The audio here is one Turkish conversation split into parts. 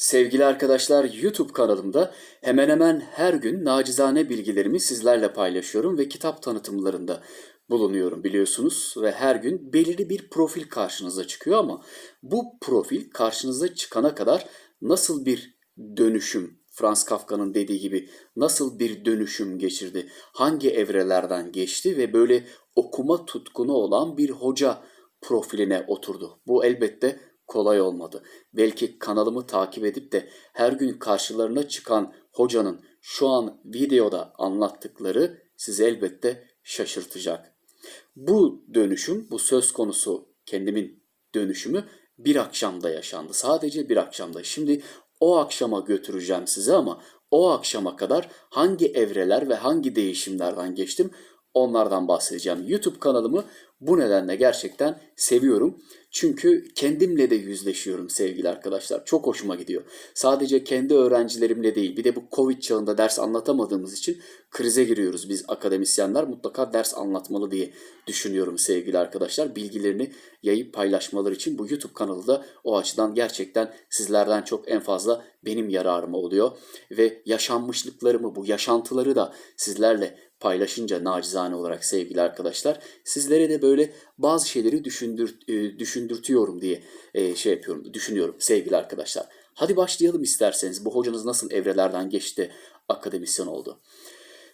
Sevgili arkadaşlar YouTube kanalımda hemen hemen her gün nacizane bilgilerimi sizlerle paylaşıyorum ve kitap tanıtımlarında bulunuyorum biliyorsunuz ve her gün belirli bir profil karşınıza çıkıyor ama bu profil karşınıza çıkana kadar nasıl bir dönüşüm Franz Kafka'nın dediği gibi nasıl bir dönüşüm geçirdi? Hangi evrelerden geçti ve böyle okuma tutkunu olan bir hoca profiline oturdu. Bu elbette kolay olmadı. Belki kanalımı takip edip de her gün karşılarına çıkan hocanın şu an videoda anlattıkları sizi elbette şaşırtacak. Bu dönüşüm, bu söz konusu kendimin dönüşümü bir akşamda yaşandı. Sadece bir akşamda. Şimdi o akşama götüreceğim size ama o akşama kadar hangi evreler ve hangi değişimlerden geçtim onlardan bahsedeceğim. YouTube kanalımı bu nedenle gerçekten seviyorum. Çünkü kendimle de yüzleşiyorum sevgili arkadaşlar. Çok hoşuma gidiyor. Sadece kendi öğrencilerimle değil bir de bu Covid çağında ders anlatamadığımız için krize giriyoruz biz akademisyenler. Mutlaka ders anlatmalı diye düşünüyorum sevgili arkadaşlar. Bilgilerini yayıp paylaşmaları için bu YouTube kanalı da o açıdan gerçekten sizlerden çok en fazla benim yararıma oluyor. Ve yaşanmışlıklarımı, bu yaşantıları da sizlerle paylaşınca nacizane olarak sevgili arkadaşlar sizlere de böyle bazı şeyleri düşündür, e, düşündürtüyorum diye e, şey yapıyorum, düşünüyorum sevgili arkadaşlar. Hadi başlayalım isterseniz. Bu hocanız nasıl evrelerden geçti, akademisyen oldu.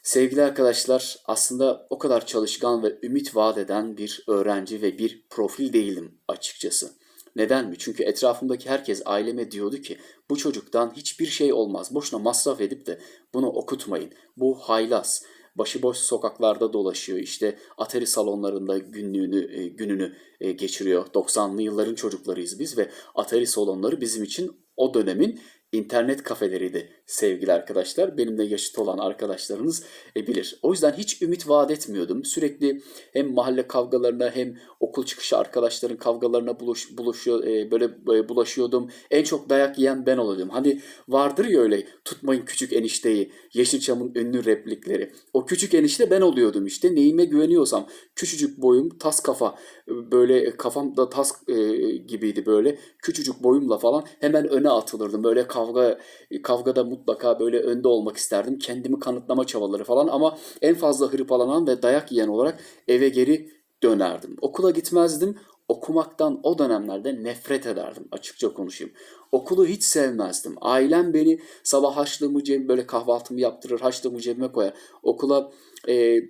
Sevgili arkadaşlar aslında o kadar çalışkan ve ümit vaat eden bir öğrenci ve bir profil değilim açıkçası. Neden mi? Çünkü etrafımdaki herkes aileme diyordu ki bu çocuktan hiçbir şey olmaz. Boşuna masraf edip de bunu okutmayın. Bu haylaz başıboş sokaklarda dolaşıyor. İşte Atari salonlarında günlüğünü, e, gününü e, geçiriyor. 90'lı yılların çocuklarıyız biz ve Atari salonları bizim için o dönemin internet kafeleriydi sevgili arkadaşlar. Benimle yaşıt olan arkadaşlarınız e, bilir. O yüzden hiç ümit vaat etmiyordum. Sürekli hem mahalle kavgalarına hem okul çıkışı arkadaşların kavgalarına buluş, buluşuyor, e, böyle e, bulaşıyordum. En çok dayak yiyen ben oluyordum. Hani vardır ya öyle tutmayın küçük enişteyi. Yeşilçam'ın ünlü replikleri. O küçük enişte ben oluyordum işte. Neyime güveniyorsam. Küçücük boyum, tas kafa. Böyle kafamda tas e, gibiydi böyle. Küçücük boyumla falan hemen öne atılırdım. Böyle kavga kavgada mutlaka böyle önde olmak isterdim. Kendimi kanıtlama çabaları falan ama en fazla hırpalanan ve dayak yiyen olarak eve geri dönerdim. Okula gitmezdim. Okumaktan o dönemlerde nefret ederdim açıkça konuşayım. Okulu hiç sevmezdim. Ailem beni sabah haçlığımı cebime böyle kahvaltımı yaptırır, haçlığımı cebime koyar. Okula e,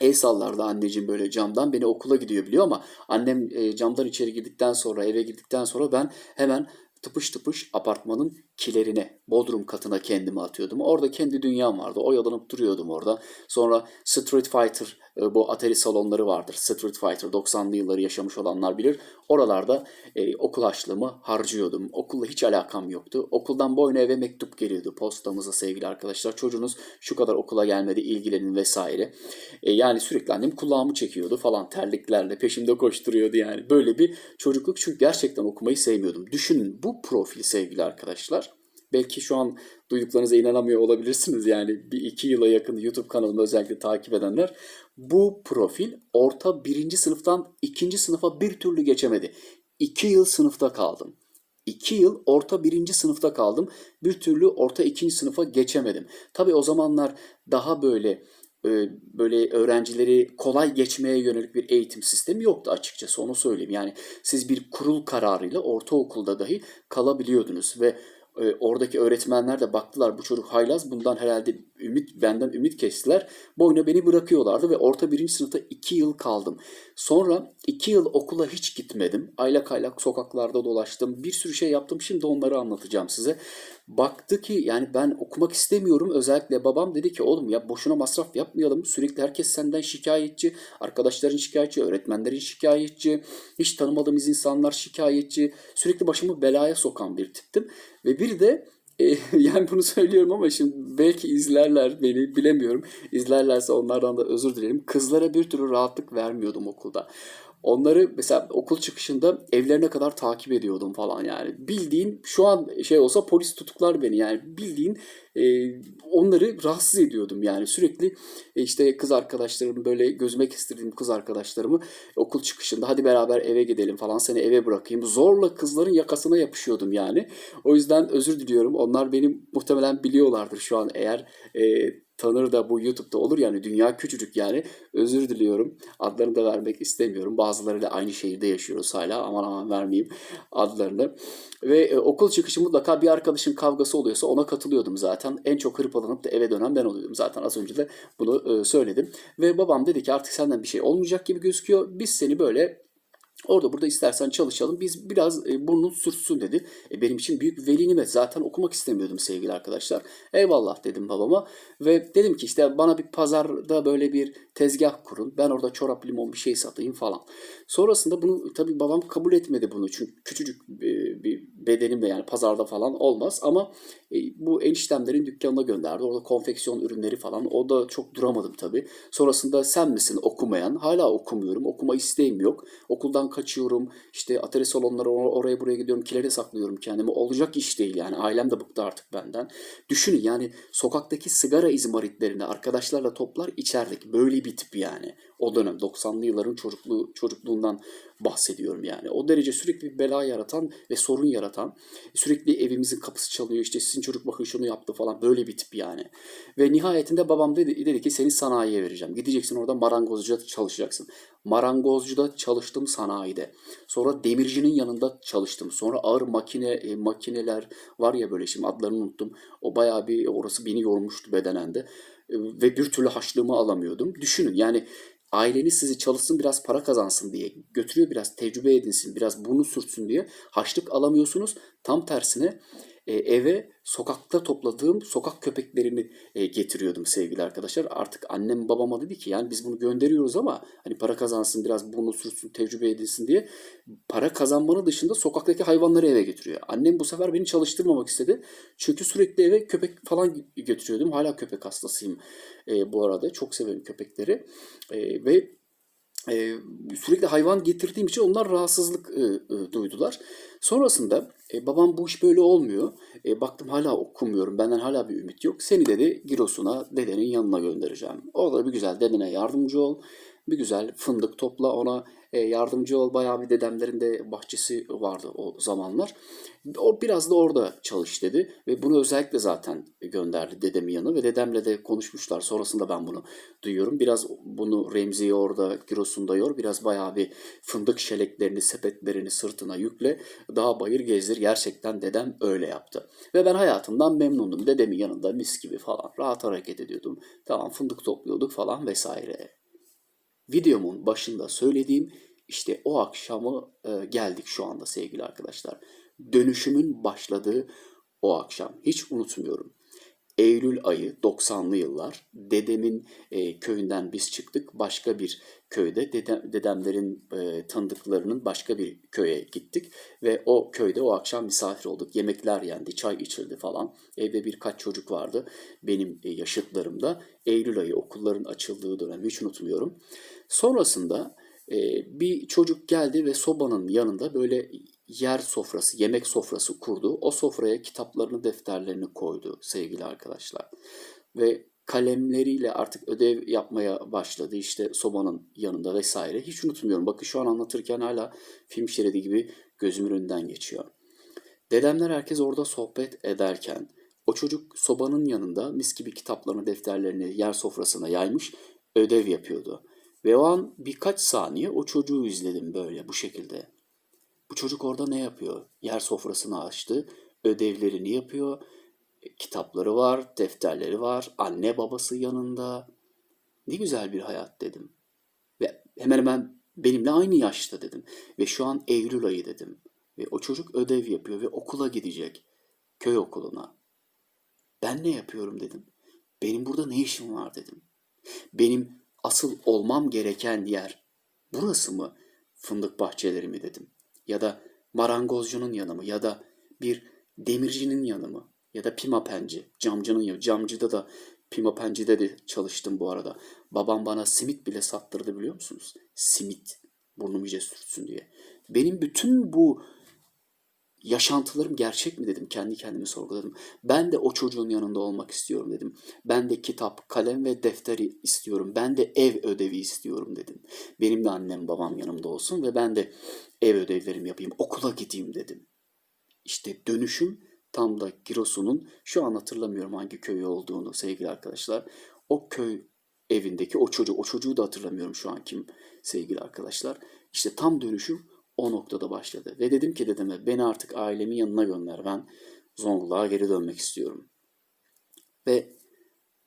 el sallardı anneciğim böyle camdan. Beni okula gidiyor biliyor ama annem e, camdan içeri girdikten sonra eve girdikten sonra ben hemen tıpış tıpış apartmanın kilerine, bodrum katına kendimi atıyordum. Orada kendi dünyam vardı. Oyalanıp duruyordum orada. Sonra Street Fighter, e, bu Atari salonları vardır. Street Fighter 90'lı yılları yaşamış olanlar bilir. Oralarda e, okul açlığımı harcıyordum. Okulla hiç alakam yoktu. Okuldan boyuna eve mektup geliyordu postamıza sevgili arkadaşlar. Çocuğunuz şu kadar okula gelmedi ilgilenin vesaire. E, yani sürekli annem kulağımı çekiyordu falan terliklerle peşimde koşturuyordu yani. Böyle bir çocukluk çünkü gerçekten okumayı sevmiyordum. Düşünün bu profil sevgili arkadaşlar belki şu an duyduklarınıza inanamıyor olabilirsiniz. Yani bir iki yıla yakın YouTube kanalımı özellikle takip edenler. Bu profil orta birinci sınıftan ikinci sınıfa bir türlü geçemedi. İki yıl sınıfta kaldım. İki yıl orta birinci sınıfta kaldım. Bir türlü orta ikinci sınıfa geçemedim. Tabii o zamanlar daha böyle e, böyle öğrencileri kolay geçmeye yönelik bir eğitim sistemi yoktu açıkçası onu söyleyeyim. Yani siz bir kurul kararıyla ortaokulda dahi kalabiliyordunuz ve e, oradaki öğretmenler de baktılar bu çocuk haylaz bundan herhalde ümit benden ümit kestiler. Boyuna beni bırakıyorlardı ve orta birinci sınıfta iki yıl kaldım. Sonra iki yıl okula hiç gitmedim. Aylak aylak sokaklarda dolaştım. Bir sürü şey yaptım. Şimdi onları anlatacağım size. Baktı ki yani ben okumak istemiyorum. Özellikle babam dedi ki oğlum ya boşuna masraf yapmayalım. Sürekli herkes senden şikayetçi. Arkadaşların şikayetçi, öğretmenlerin şikayetçi. Hiç tanımadığımız insanlar şikayetçi. Sürekli başımı belaya sokan bir tiptim. Ve bir de e, yani bunu söylüyorum ama şimdi belki izlerler beni bilemiyorum. İzlerlerse onlardan da özür dilerim. Kızlara bir türlü rahatlık vermiyordum okulda. Onları mesela okul çıkışında evlerine kadar takip ediyordum falan yani. Bildiğin şu an şey olsa polis tutuklar beni yani bildiğin e, onları rahatsız ediyordum yani sürekli e, işte kız arkadaşlarım böyle gözüme kestirdiğim kız arkadaşlarımı okul çıkışında hadi beraber eve gidelim falan seni eve bırakayım. Zorla kızların yakasına yapışıyordum yani. O yüzden özür diliyorum. Onlar benim muhtemelen biliyorlardır şu an eğer e, tanır da bu YouTube'da olur yani dünya küçücük yani özür diliyorum. Adlarını da vermek istemiyorum. Bazılarıyla aynı şehirde yaşıyoruz hala aman aman vermeyeyim adlarını. Ve e, okul çıkışı mutlaka bir arkadaşın kavgası oluyorsa ona katılıyordum zaten. En çok hırpalanıp da eve dönen ben oluyordum zaten az önce de bunu e, söyledim. Ve babam dedi ki artık senden bir şey olmayacak gibi gözüküyor. Biz seni böyle Orada burada istersen çalışalım. Biz biraz e, burnun sürtsün dedi. E, benim için büyük veli nimet. Zaten okumak istemiyordum sevgili arkadaşlar. Eyvallah dedim babama. Ve dedim ki işte bana bir pazarda böyle bir tezgah kurun. Ben orada çorap limon bir şey satayım falan. Sonrasında bunu tabii babam kabul etmedi bunu. Çünkü küçücük e, bir bedenimle yani pazarda falan olmaz. Ama e, bu eniştemlerin dükkanına gönderdi. Orada konfeksiyon ürünleri falan. O da çok duramadım tabii. Sonrasında sen misin okumayan? Hala okumuyorum. Okuma isteğim yok. Okuldan kaçıyorum. İşte atari salonlara or- oraya buraya gidiyorum. Kilere saklıyorum kendimi. Olacak iş değil yani. Ailem de bıktı artık benden. Düşünün yani sokaktaki sigara izmaritlerini arkadaşlarla toplar içerdik. Böyle bir tip yani. O dönem 90'lı yılların çocukluğu, çocukluğundan bahsediyorum yani. O derece sürekli bir bela yaratan ve sorun yaratan, sürekli evimizin kapısı çalıyor işte sizin çocuk bakın şunu yaptı falan böyle bir tip yani. Ve nihayetinde babam dedi, dedi ki seni sanayiye vereceğim. Gideceksin orada marangozcuda çalışacaksın. Marangozcuda çalıştım sanayide. Sonra demircinin yanında çalıştım. Sonra ağır makine e, makineler var ya böyle şimdi adlarını unuttum. O bayağı bir orası beni yormuştu bedenen de. E, Ve bir türlü haçlığımı alamıyordum. Düşünün yani aileniz sizi çalışsın biraz para kazansın diye götürüyor biraz tecrübe edinsin biraz burnu sürtsün diye haçlık alamıyorsunuz. Tam tersine e, eve sokakta topladığım sokak köpeklerini e, getiriyordum sevgili arkadaşlar. Artık annem babama dedi ki yani biz bunu gönderiyoruz ama hani para kazansın biraz burnu sürtsün tecrübe edinsin diye para kazanmanın dışında sokaktaki hayvanları eve getiriyor. Annem bu sefer beni çalıştırmamak istedi. Çünkü sürekli eve köpek falan götürüyordum. Hala köpek hastasıyım e, bu arada. Çok severim köpekleri. Ve e, sürekli hayvan getirdiğim için onlar rahatsızlık e, e, duydular. Sonrasında e, babam bu iş böyle olmuyor. E, baktım hala okumuyorum. Benden hala bir ümit yok. Seni dedi Giresun'a dedenin yanına göndereceğim. Orada bir güzel dedene yardımcı ol. Bir güzel fındık topla ona e, yardımcı ol. Bayağı bir dedemlerin de bahçesi vardı o zamanlar. O biraz da orada çalış dedi ve bunu özellikle zaten gönderdi dedemin yanına ve dedemle de konuşmuşlar. Sonrasında ben bunu duyuyorum. Biraz bunu Remzi'yi orada Giresun'da yor. Biraz bayağı bir fındık şeleklerini, sepetlerini sırtına yükle. Daha bayır gezdir. Gerçekten dedem öyle yaptı. Ve ben hayatımdan memnundum. Dedemin yanında mis gibi falan rahat hareket ediyordum. Tamam fındık topluyorduk falan vesaire. Videomun başında söylediğim işte o akşamı e, geldik şu anda sevgili arkadaşlar. Dönüşümün başladığı o akşam. Hiç unutmuyorum. Eylül ayı 90'lı yıllar dedemin e, köyünden biz çıktık. Başka bir köyde dedem, dedemlerin e, tanıdıklarının başka bir köye gittik. Ve o köyde o akşam misafir olduk. Yemekler yendi, çay içildi falan. Evde birkaç çocuk vardı benim e, yaşıtlarımda. Eylül ayı okulların açıldığı dönem hiç unutmuyorum. Sonrasında e, bir çocuk geldi ve sobanın yanında böyle yer sofrası, yemek sofrası kurdu. O sofraya kitaplarını, defterlerini koydu sevgili arkadaşlar. Ve kalemleriyle artık ödev yapmaya başladı işte sobanın yanında vesaire. Hiç unutmuyorum. Bakın şu an anlatırken hala film şeridi gibi gözümün önünden geçiyor. Dedemler herkes orada sohbet ederken o çocuk sobanın yanında mis gibi kitaplarını, defterlerini yer sofrasına yaymış ödev yapıyordu. Ve o an birkaç saniye o çocuğu izledim böyle bu şekilde. Bu çocuk orada ne yapıyor? Yer sofrasını açtı, ödevlerini yapıyor, e, kitapları var, defterleri var, anne babası yanında. Ne güzel bir hayat dedim. Ve hemen hemen benimle aynı yaşta dedim. Ve şu an Eylül ayı dedim. Ve o çocuk ödev yapıyor ve okula gidecek. Köy okuluna. Ben ne yapıyorum dedim. Benim burada ne işim var dedim. Benim asıl olmam gereken yer burası mı? Fındık bahçeleri mi dedim. Ya da marangozcunun yanı mı? Ya da bir demircinin yanı mı? Ya da pimapenci, camcının yanı. Camcıda da pimapencide de çalıştım bu arada. Babam bana simit bile sattırdı biliyor musunuz? Simit. Burnum iyice sürtsün diye. Benim bütün bu yaşantılarım gerçek mi dedim. Kendi kendime sorguladım. Ben de o çocuğun yanında olmak istiyorum dedim. Ben de kitap, kalem ve defteri istiyorum. Ben de ev ödevi istiyorum dedim. Benim de annem babam yanımda olsun ve ben de ev ödevlerimi yapayım. Okula gideyim dedim. İşte dönüşüm tam da Giresun'un şu an hatırlamıyorum hangi köyü olduğunu sevgili arkadaşlar. O köy evindeki o çocuk, o çocuğu da hatırlamıyorum şu an kim sevgili arkadaşlar. İşte tam dönüşüm o noktada başladı. Ve dedim ki dedeme beni artık ailemin yanına gönder. Ben Zonguldak'a geri dönmek istiyorum. Ve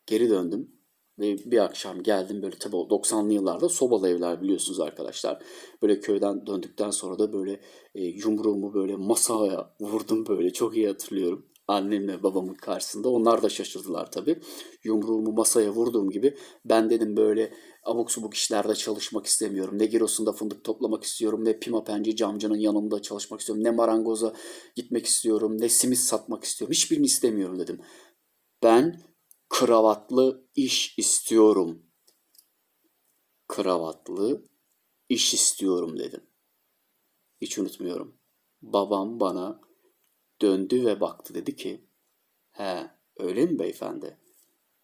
geri döndüm. Ve bir akşam geldim böyle tabii o 90'lı yıllarda sobalı evler biliyorsunuz arkadaşlar. Böyle köyden döndükten sonra da böyle e, yumruğumu böyle masaya vurdum böyle çok iyi hatırlıyorum. Annemle babamın karşısında onlar da şaşırdılar tabii. Yumruğumu masaya vurduğum gibi ben dedim böyle abuk subuk işlerde çalışmak istemiyorum. Ne Giresun'da fındık toplamak istiyorum, ne pimapenci camcının yanında çalışmak istiyorum, ne marangoza gitmek istiyorum, ne simit satmak istiyorum. Hiçbirini istemiyorum dedim. Ben kravatlı iş istiyorum. Kravatlı iş istiyorum dedim. Hiç unutmuyorum. Babam bana döndü ve baktı dedi ki, he öyle mi beyefendi?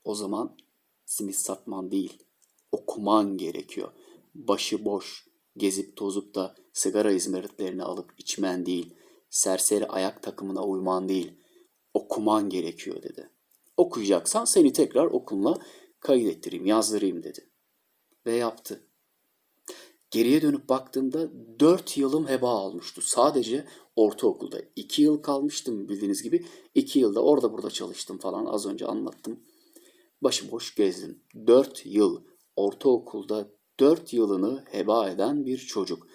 O zaman simit satman değil, okuman gerekiyor. Başıboş gezip tozup da sigara izmaritlerini alıp içmen değil, serseri ayak takımına uyman değil, okuman gerekiyor dedi. Okuyacaksan seni tekrar okuluna kaydettireyim, yazdırayım dedi. Ve yaptı. Geriye dönüp baktığımda 4 yılım heba olmuştu. Sadece ortaokulda. 2 yıl kalmıştım bildiğiniz gibi. 2 yılda orada burada çalıştım falan az önce anlattım. Başıboş gezdim. 4 yıl ortaokulda 4 yılını heba eden bir çocuk.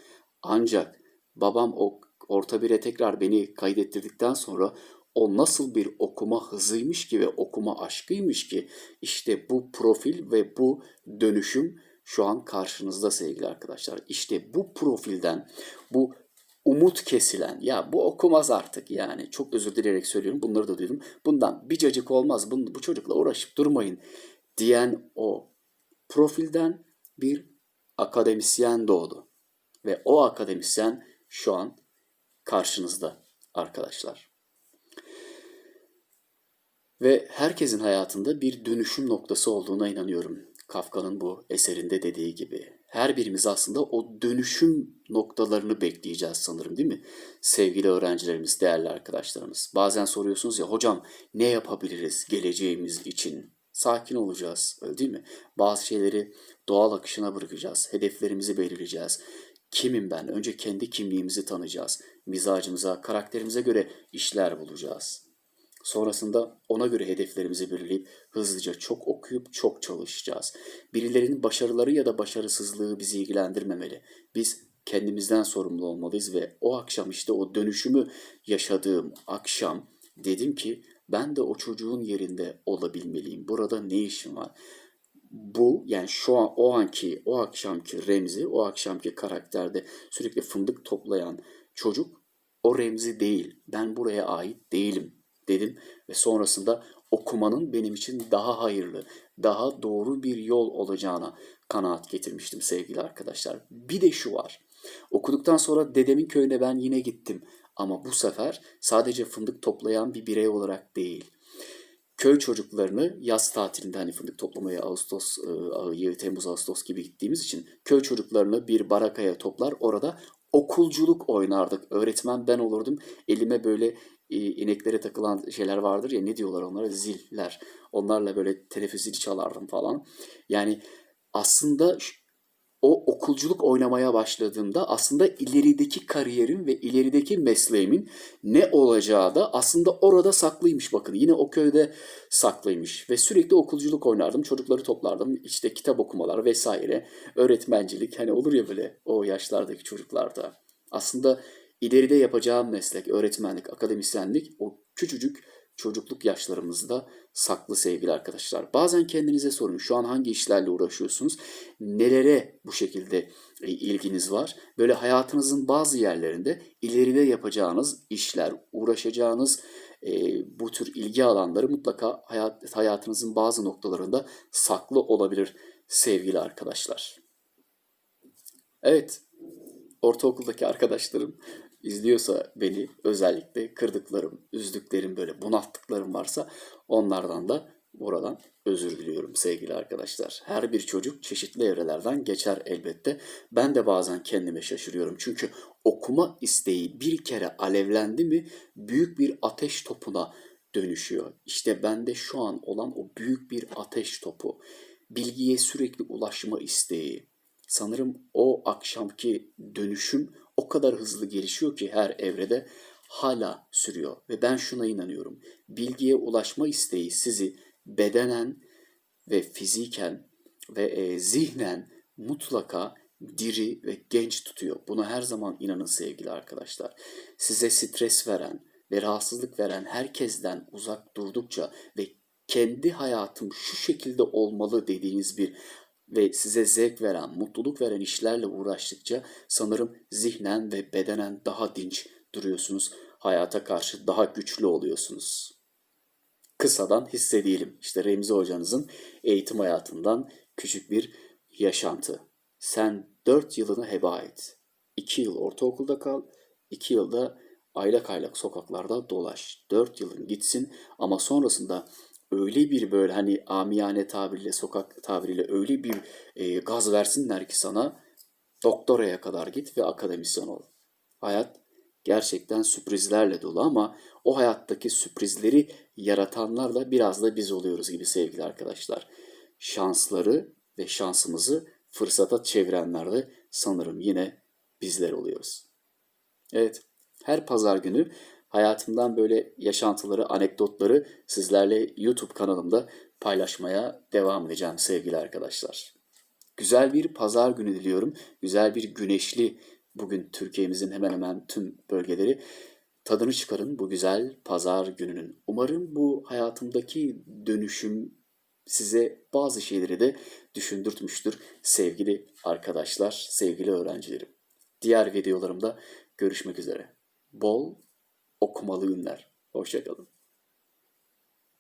Ancak babam o orta bire tekrar beni kaydettirdikten sonra o nasıl bir okuma hızıymış ki ve okuma aşkıymış ki işte bu profil ve bu dönüşüm şu an karşınızda sevgili arkadaşlar. İşte bu profilden bu umut kesilen ya bu okumaz artık yani çok özür dileyerek söylüyorum bunları da duydum. Bundan bir cacık olmaz bunu, bu çocukla uğraşıp durmayın diyen o profilden bir akademisyen doğdu. Ve o akademisyen şu an karşınızda arkadaşlar. Ve herkesin hayatında bir dönüşüm noktası olduğuna inanıyorum. Kafka'nın bu eserinde dediği gibi. Her birimiz aslında o dönüşüm noktalarını bekleyeceğiz sanırım değil mi? Sevgili öğrencilerimiz, değerli arkadaşlarımız. Bazen soruyorsunuz ya hocam ne yapabiliriz geleceğimiz için? Sakin olacağız, öyle değil mi? Bazı şeyleri doğal akışına bırakacağız, hedeflerimizi belirleyeceğiz. Kimim ben? Önce kendi kimliğimizi tanıyacağız. Mizacımıza, karakterimize göre işler bulacağız. Sonrasında ona göre hedeflerimizi belirleyip hızlıca çok okuyup çok çalışacağız. Birilerinin başarıları ya da başarısızlığı bizi ilgilendirmemeli. Biz kendimizden sorumlu olmalıyız ve o akşam işte o dönüşümü yaşadığım akşam dedim ki ben de o çocuğun yerinde olabilmeliyim. Burada ne işim var? Bu yani şu an o anki o akşamki Remzi, o akşamki karakterde sürekli fındık toplayan çocuk o Remzi değil. Ben buraya ait değilim dedim ve sonrasında okumanın benim için daha hayırlı, daha doğru bir yol olacağına kanaat getirmiştim sevgili arkadaşlar. Bir de şu var. Okuduktan sonra dedemin köyüne ben yine gittim. Ama bu sefer sadece fındık toplayan bir birey olarak değil. Köy çocuklarını yaz tatilinde hani fındık toplamaya Ağustos, e, Temmuz, Ağustos gibi gittiğimiz için köy çocuklarını bir barakaya toplar orada okulculuk oynardık. Öğretmen ben olurdum. Elime böyle ineklere takılan şeyler vardır ya ne diyorlar onlara ziller. Onlarla böyle teneffüs çalardım falan. Yani aslında o okulculuk oynamaya başladığımda aslında ilerideki kariyerim ve ilerideki mesleğimin ne olacağı da aslında orada saklıymış bakın. Yine o köyde saklıymış ve sürekli okulculuk oynardım. Çocukları toplardım. işte kitap okumalar vesaire. Öğretmencilik hani olur ya böyle o yaşlardaki çocuklarda. Aslında ileride yapacağım meslek, öğretmenlik, akademisyenlik o küçücük çocukluk yaşlarımızda saklı sevgili arkadaşlar. Bazen kendinize sorun şu an hangi işlerle uğraşıyorsunuz? Nelere bu şekilde e, ilginiz var? Böyle hayatınızın bazı yerlerinde ileride yapacağınız işler, uğraşacağınız e, bu tür ilgi alanları mutlaka hayat, hayatınızın bazı noktalarında saklı olabilir sevgili arkadaşlar. Evet, ortaokuldaki arkadaşlarım izliyorsa beni özellikle kırdıklarım, üzdüklerim böyle bunalttıklarım varsa onlardan da buradan özür diliyorum sevgili arkadaşlar. Her bir çocuk çeşitli evrelerden geçer elbette. Ben de bazen kendime şaşırıyorum. Çünkü okuma isteği bir kere alevlendi mi büyük bir ateş topuna dönüşüyor. İşte bende şu an olan o büyük bir ateş topu. Bilgiye sürekli ulaşma isteği. Sanırım o akşamki dönüşüm o kadar hızlı gelişiyor ki her evrede hala sürüyor. Ve ben şuna inanıyorum. Bilgiye ulaşma isteği sizi bedenen ve fiziken ve e, zihnen mutlaka diri ve genç tutuyor. Buna her zaman inanın sevgili arkadaşlar. Size stres veren ve rahatsızlık veren herkesten uzak durdukça ve kendi hayatım şu şekilde olmalı dediğiniz bir ve size zevk veren, mutluluk veren işlerle uğraştıkça sanırım zihnen ve bedenen daha dinç duruyorsunuz. Hayata karşı daha güçlü oluyorsunuz. Kısadan hissedelim. İşte Remzi hocanızın eğitim hayatından küçük bir yaşantı. Sen 4 yılını heba et. 2 yıl ortaokulda kal, 2 yılda aylak aylak sokaklarda dolaş. 4 yılın gitsin ama sonrasında öyle bir böyle hani amiyane tabiriyle, sokak tabiriyle öyle bir e, gaz versinler ki sana doktoraya kadar git ve akademisyen ol. Hayat gerçekten sürprizlerle dolu ama o hayattaki sürprizleri yaratanlar da biraz da biz oluyoruz gibi sevgili arkadaşlar. Şansları ve şansımızı fırsata çevirenler de sanırım yine bizler oluyoruz. Evet, her pazar günü hayatımdan böyle yaşantıları, anekdotları sizlerle YouTube kanalımda paylaşmaya devam edeceğim sevgili arkadaşlar. Güzel bir pazar günü diliyorum. Güzel bir güneşli bugün Türkiye'mizin hemen hemen tüm bölgeleri tadını çıkarın bu güzel pazar gününün. Umarım bu hayatımdaki dönüşüm size bazı şeyleri de düşündürtmüştür sevgili arkadaşlar, sevgili öğrencilerim. Diğer videolarımda görüşmek üzere. Bol okumalı günler. Hoşçakalın.